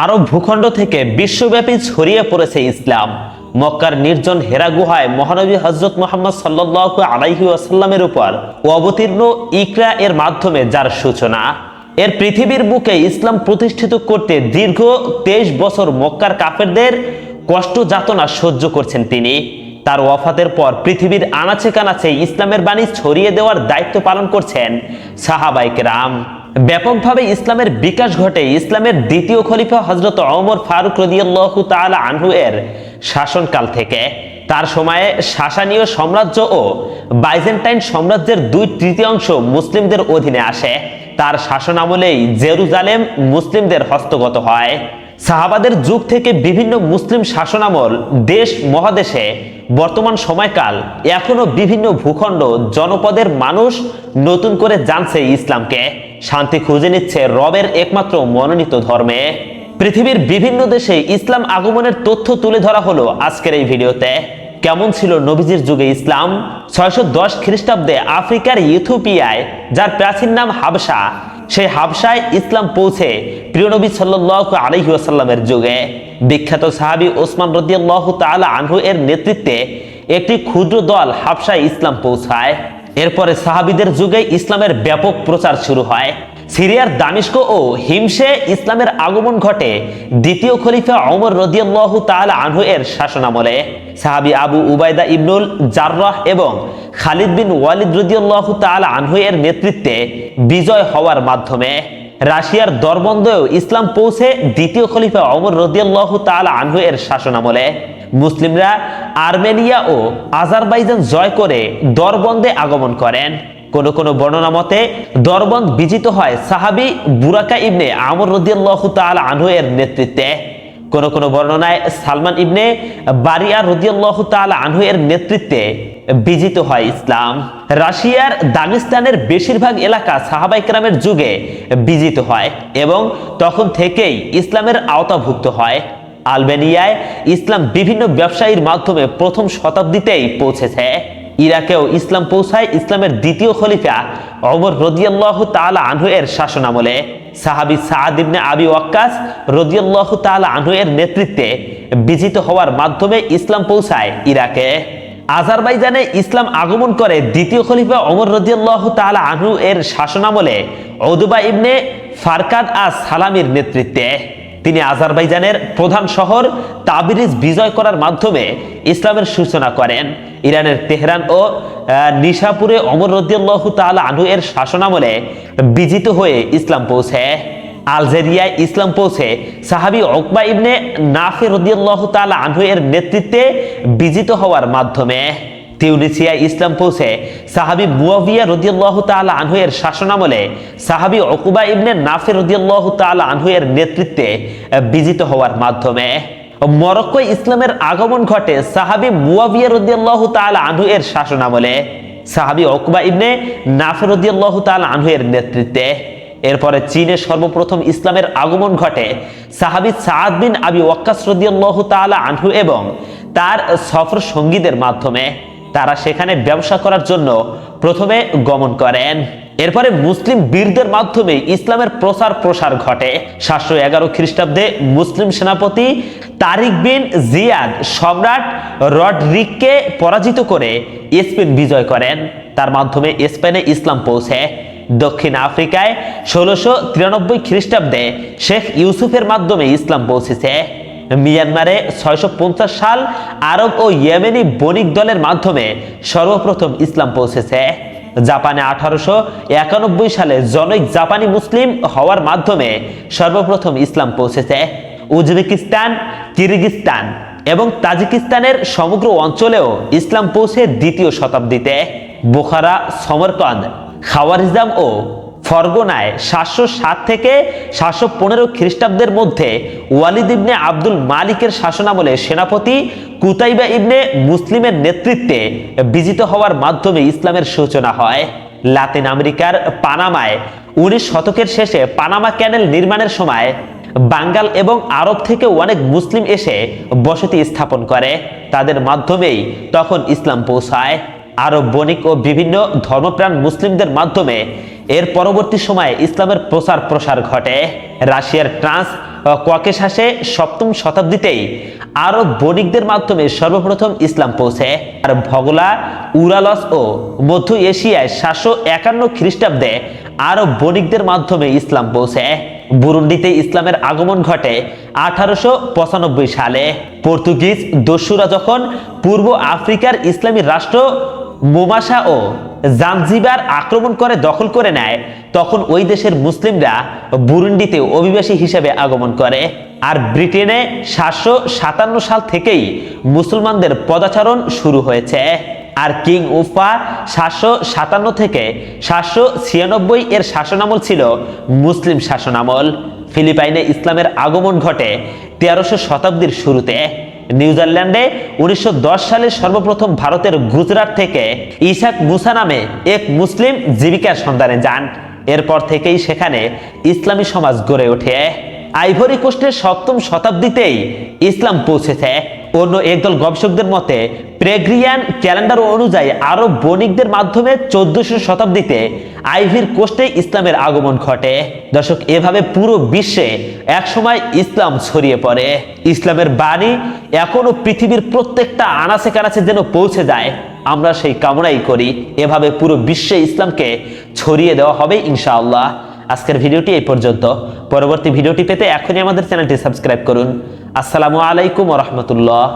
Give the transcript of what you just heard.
আরব ভূখণ্ড থেকে বিশ্বব্যাপী ছড়িয়ে পড়েছে ইসলাম। মক্কার নির্জন হেরা গুহায় মহানবী হজরত মোহাম্মদ সাল্লাহ আলাইহি আসাল্লামের উপর অবতীর্ণ ইকরা এর মাধ্যমে যার সূচনা। এর পৃথিবীর বুকে ইসলাম প্রতিষ্ঠিত করতে দীর্ঘ তেইশ বছর মক্কার কাফেরদের কষ্ট যাতনা সহ্য করছেন তিনি। তার ওয়াফাতের পর পৃথিবীর আনাচে কানাচে ইসলামের বাণী ছড়িয়ে দেওয়ার দায়িত্ব পালন করছেন সাহাবাইক রাম ব্যাপকভাবে ইসলামের বিকাশ ঘটে ইসলামের দ্বিতীয় খলিফা হজরত অমর ফারুক রদিয়াল্লাহু তাআলা আনহু এর শাসনকাল থেকে। তার সময়ে শাসানীয় সাম্রাজ্য ও বাইজেন্টাইন সাম্রাজ্যের দুই তৃতীয়াংশ মুসলিমদের অধীনে আসে। তার শাসন আমলেই জেরুজালেম মুসলিমদের হস্তগত হয়। সাহাবাদের যুগ থেকে বিভিন্ন মুসলিম শাসনামল দেশ মহাদেশে বর্তমান সময়কাল এখনও বিভিন্ন ভূখণ্ড জনপদের মানুষ নতুন করে জানছে ইসলামকে। শান্তি খুঁজে নিচ্ছে রবের একমাত্র মনোনীত ধর্মে। পৃথিবীর বিভিন্ন দেশে ইসলাম আগমনের তথ্য তুলে ধরা হলো আজকের এই ভিডিওতে। কেমন ছিল নবীজির যুগে ইসলাম? ছয়শো দশ খ্রিস্টাব্দে আফ্রিকার ইথোপিয়ায় যার প্রাচীন নাম হাবসা সেই হাবসায় ইসলাম পৌঁছে প্রিয় নবী সাল্লাহ আলহি আসাল্লামের যুগে। বিখ্যাত সাহাবি ওসমান রদিয়াল্লাহ তাআলা আনহু এর নেতৃত্বে একটি ক্ষুদ্র দল হাবসায় ইসলাম পৌঁছায়। এরপরে সাহাবিদের যুগে ইসলামের ব্যাপক প্রচার শুরু হয়। সিরিয়ার দামিস্ক ও হিমসে ইসলামের আগমন ঘটে দ্বিতীয় খলিফা অমর রদিয়াল্লাহু তাআলা আনহু এর শাসনামলে। সাহাবি আবু উবায়দা ইবনুল জাররাহ এবং খালিদ বিন ওয়ালিদ রদিয়াল্লাহু তাআলা আনহু এর নেতৃত্বে বিজয় হওয়ার মাধ্যমে রাশিয়ার দরবন্দেও ইসলাম পৌঁছে দ্বিতীয় খলিফা অমর রদিয়াল্লাহু তাআলা আনহু এর শাসনামলে। মুসলিমরা আর্মেনিয়া ও আজারবাইজান জয় করে দরবন্দে আগমন করেন। কোন কোন বর্ণনা মতে, দরবন্দ বিজিত হয় সাহাবি বুরাকা ইবনে আমর রদিয়াল্লাহু তাআলা আনহু এর নেতৃত্বে। কোন কোন বর্ণনায় সালমান ইবনে বারিয়া রদিয়াল্লাহু তাআলা আনহু এর নেতৃত্বে বিজিত হয় ইসলাম। রাশিয়ার দাগিস্তানের বেশিরভাগ এলাকা সাহাবাই কেরামের যুগে বিজিত হয় এবং তখন থেকেই ইসলামের আওতাভুক্ত হয়। আলবেনিয়ায় ইসলাম বিভিন্ন ব্যবসায়ীর মাধ্যমে প্রথম শতাব্দীতেই পৌঁছেছে। ইরাকেও ইসলাম পৌঁছায় ইসলামের দ্বিতীয় খলিফা অমর রদিয়াল্লাহ তাআলা আনহু এর শাসনামলে। সাহাবি সাদ ইবনে আবি ওয়াক্কাস রদিয়াল্লাহ তাআলা আনহু এর নেতৃত্বে বিজিত হওয়ার মাধ্যমে ইসলাম পৌঁছায় ইরাকে। আজারবাইজানে ইসলাম আগমন করে দ্বিতীয় খলিফা অমর রদিয়াল্লাহ তাআলা আনহু এর শাসনামলে ওদুবা ইবনে ফারকাদ আস সালামির নেতৃত্বে। তিনি আজারবাইজানের প্রধান শহর তাবিরিজ বিজয় করার মাধ্যমে ইসলামের সূচনা করেন। ইরানের তেহরান ও নিশাপুরে অমর রদিয়াল্লাহু তাআলা আনহু এর শাসনামলে বিজিত হয়ে ইসলাম পৌঁছে। আলজেরিয়ায় ইসলাম পৌঁছে সাহাবি ওকবা ইবনে নাফে রদিয়াল্লাহু তাআলা আনহু এর নেতৃত্বে বিজিত হওয়ার মাধ্যমে। তিউনিসিয়া ইসলাম পৌঁছে সাহাবি মুয়াবিয়া রদিয়াল্লাহু তাআলা আনহু এর শাসনামলে সাহাবি অকুবা ইবনে নাফে রদিয়াল্লাহু তাআলা আনহু এর নেতৃত্বে বিজিত হওয়ার মাধ্যমে। মরক্কো ইসলামের আগমন ঘটে সাহাবি মুয়াবিয়া রদিয়াল্লাহু তাআলা আনহু এর শাসনামলে। সাহাবি ওকুবা ইবনে নাফে রদিয়াল্লাহু তাআলা আনহু এর নেতৃত্বে। এরপরে চীনে সর্বপ্রথম ইসলামের আগমন ঘটে সাহাবি সাদ বিন আবি ওয়াক্কাস রদিয়াল্লাহু তাআলা আনহু এবং তার সফর সঙ্গীদের মাধ্যমে। তারা সেখানে ব্যবসা করার জন্য প্রথমে গমন করেন। এরপরে মুসলিম বীরদের মাধ্যমে ইসলামের প্রসার প্রসার ঘটে। সাতশো এগারো খ্রিস্টাব্দে মুসলিম সেনাপতি তারিক বিন জিয়াদ সম্রাট রডরিককে পরাজিত করে স্পেন বিজয় করেন। তার মাধ্যমে স্পেনে ইসলাম পৌঁছে। দক্ষিণ আফ্রিকায় ষোলোশো তিরানব্বই খ্রিস্টাব্দে শেখ ইউসুফের মাধ্যমে ইসলাম পৌঁছেছে। মিয়ানমারে ছয়শো পঞ্চাশ সাল আরব ও ইয়েমেনি বণিক দলের মাধ্যমে সর্বপ্রথম ইসলাম পৌঁছেছে। জাপানে আঠারোশো একানব্বই সালে জনৈক জাপানি মুসলিম হওয়ার মাধ্যমে সর্বপ্রথম ইসলাম পৌঁছেছে। উজবেকিস্তান, কিরগিস্তান এবং তাজিকিস্তানের সমগ্র অঞ্চলেও ইসলাম পৌঁছে দ্বিতীয় শতাব্দীতে। বোখারা, সমরকন্দ, খাওয়ারিজম ও ফরগোনায় সাতশো সাত থেকে সাতশো পনেরো খ্রিস্টাব্দের মধ্যে ওয়ালিদ ইবনে আব্দুল মালিকের শাসনামলে সেনাপতি কুতাইবা ইবনে মুসলিমের নেতৃত্বে বিজিত হওয়ার মাধ্যমে ইসলামের সূচনা হয়। লাতিন আমেরিকার পানামায় উনিশ শতকের শেষে পানামা ক্যানেল নির্মাণের সময় বাঙ্গাল এবং আরব থেকে অনেক মুসলিম এসে বসতি স্থাপন করে। তাদের মাধ্যমেই তখন ইসলাম পৌঁছায়। আরব বণিক ও বিভিন্ন ধর্মপ্রাণ মুসলিমদের মাধ্যমে এর পরবর্তী সময়ে ইসলামের প্রচার প্রসার ঘটে। রাশিয়ার ট্রান্স ককেশাসে সপ্তম শতাব্দীতেই আরব বণিকদের মাধ্যমে সর্বপ্রথম ইসলাম পৌঁছে। আর ভগলা, উরালস ও মধ্য এশিয়ায় সাতশো একান্ন খ্রিস্টাব্দে আরব বণিকদের মাধ্যমে ইসলাম পৌঁছে। বুরুন্ডিতে ইসলামের আগমন ঘটে আঠারোশো পঁচানব্বই সালে। পর্তুগিজ দস্যুরা যখন পূর্ব আফ্রিকার ইসলামী রাষ্ট্র মোমাসা ও জাঞ্জিবার আক্রমণ করে দখল করে নেয়, তখন ওই দেশের মুসলিমরা বুরুন্ডিতে অভিবাসী হিসেবে আগমন করে। আর ব্রিটেনে সাতশো সাতান্ন সাল থেকেই মুসলমানদের পদাচারণ শুরু হয়েছে। আর কিং উফা সাতশো সাতান্ন থেকে সাতশো ছিয়ানব্বই এর শাসনামল ছিল মুসলিম শাসনামল। ফিলিপাইনে ইসলামের আগমন ঘটে তেরোশো শতাব্দীর শুরুতে। নিউজিল্যান্ডে উনিশশো সালে সর্বপ্রথম ভারতের গুজরাট থেকে ইসাক মুসা নামে এক মুসলিম জীবিকার সন্ধানে যান। এরপর থেকেই সেখানে ইসলামী সমাজ গড়ে ওঠে। আইভরি কোস্টের সপ্তম শতাব্দীতেই ইসলাম পৌঁছেছে। অন্য একদল গবেষকদের মতে প্রেগ্রিয়ান ক্যালেন্ডার অনুযায়ী আরব বণিকদের মাধ্যমে চোদ্দশো শতাব্দীতে আইভির কোস্টে ইসলামের আগমন ঘটে। দর্শক, এভাবে পুরো বিশ্বে একসময় ইসলাম ছড়িয়ে পড়ে। ইসলামের বাণী এখনও পৃথিবীর প্রত্যেকটা আনাচে কানাচে যেন পৌঁছে যায়। আমরা সেই কামনাই করি, এভাবে পুরো বিশ্বে ইসলামকে ছড়িয়ে দেওয়া হবে ইনশাআল্লাহ। আজকের ভিডিওটি এই পর্যন্ত। পরবর্তী ভিডিওটি পেতে এখনই আমাদের চ্যানেলটি সাবস্ক্রাইব করুন। আসসালামু আলাইকুম রহমতুল্লাহ।